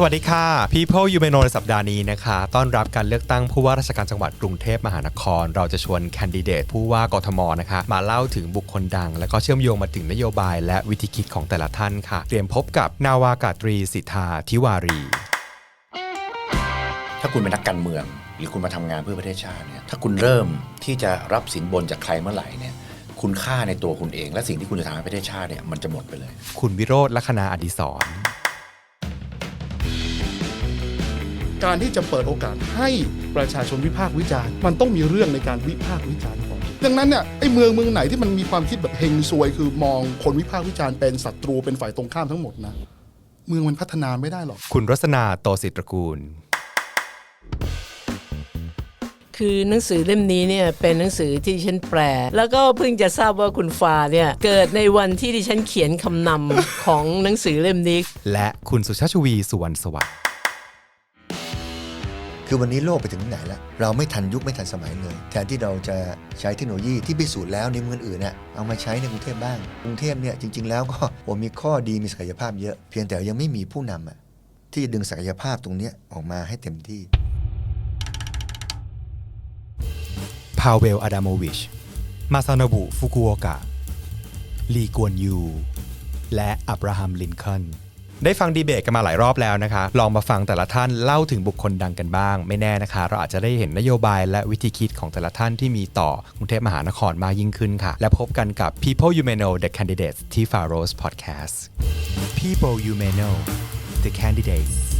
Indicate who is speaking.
Speaker 1: สวัสดีค่ะ People You May Know ในสัปดาห์นี้นะคะ ต้อนรับการเลือกตั้งผู้ว่าราชการจังหวัดกรุงเทพมหานคร เราจะชวนแคนดิเดตผู้ว่ากทมนะคะ มาเล่าถึงบุคคลดัง และก็เชื่อมโยงมาถึงนโยบาย และวิธีคิดของแต่ละท่านค่ะ เตรียมพบกับนาวากาตรีสิทธาทิวารี
Speaker 2: ถ้าคุณเป็นนักการเมือง หรือคุณมาทำงานเพื่อประเทศชาติเนี่ยถ้าคุณเริ่มที่จะรับสินบนจากใครเมื่อไหร่เนี่ยคุณค่าในตัวคุณเอง และสิ่งที่คุณจะทำให้ประเทศชาติเนี่ยมันจะหมดไปเลย
Speaker 1: คุณวิโรธลัคนาอดิศร
Speaker 3: การที่จะเปิดโอกาสให้ประชาชนวิพากษ์วิจารณ์ มันต้องมีเรื่องในการวิพากษ์วิจารณ์ก่อนดังนั้นเนี่ยไอ้เมืองเมืองไหนที่มันมีความคิดแบบเฮงซวย คือมองคนวิพากษ์วิจารณ์เป็นศัตรูเป็นฝ่ายตรงข้ามทั้งหมดนะเมืองมันพัฒนาไม่ได้หรอก
Speaker 1: คุณรสนาโตสิทธิตระกูล
Speaker 4: คือหนังสือเล่มนี้เนี่ยเป็นหนังสือที่ดิฉันแปล แล้วก็เพิ่งจะทราบว่าคุณฟาเนี่ยเกิดในวันที่ดิฉันเขียนคำนำของหนังสือเล่มนี้
Speaker 1: และคุณสุชาติชวีสุวรรณสวัสดิ์
Speaker 5: คือวันนี้โลกไปถึงไหนแล้ว เราไม่ทันยุคไม่ทันสมัยเลย แทนที่เราจะใช้เทคโนโลยีที่พิสูจน์แล้วในเมืองอื่นเนี่ยเอามาใช้ในกรุงเทพบ้าง กรุงเทพเนี่ยจริง ๆ แล้วก็ผมมีข้อดีมีศักยภาพเยอะ เพียงแต่ยังไม่มีผู้นำอะที่จะดึงศักยภาพตรงนี้ออกมาให้เต็มที่
Speaker 1: พาเวลอดามวิช มาซาโนบุ ฟุกุโอกะ ลีกวนยู และอับราฮัม ลินคอล์น ได้ฟังดีเบตกันมาหลายรอบแล้วนะคะ ลองมาฟังแต่ละท่านเล่าถึงบุคคลดังกันบ้าง ไม่แน่นะคะ เราอาจจะได้เห็นนโยบายและวิธีคิดของแต่ละท่านที่มีต่อกรุงเทพมหานครมากยิ่งขึ้นค่ะ และพบกันกับ People You May Know The Candidates ที่ Faros Podcast People You May Know The Candidates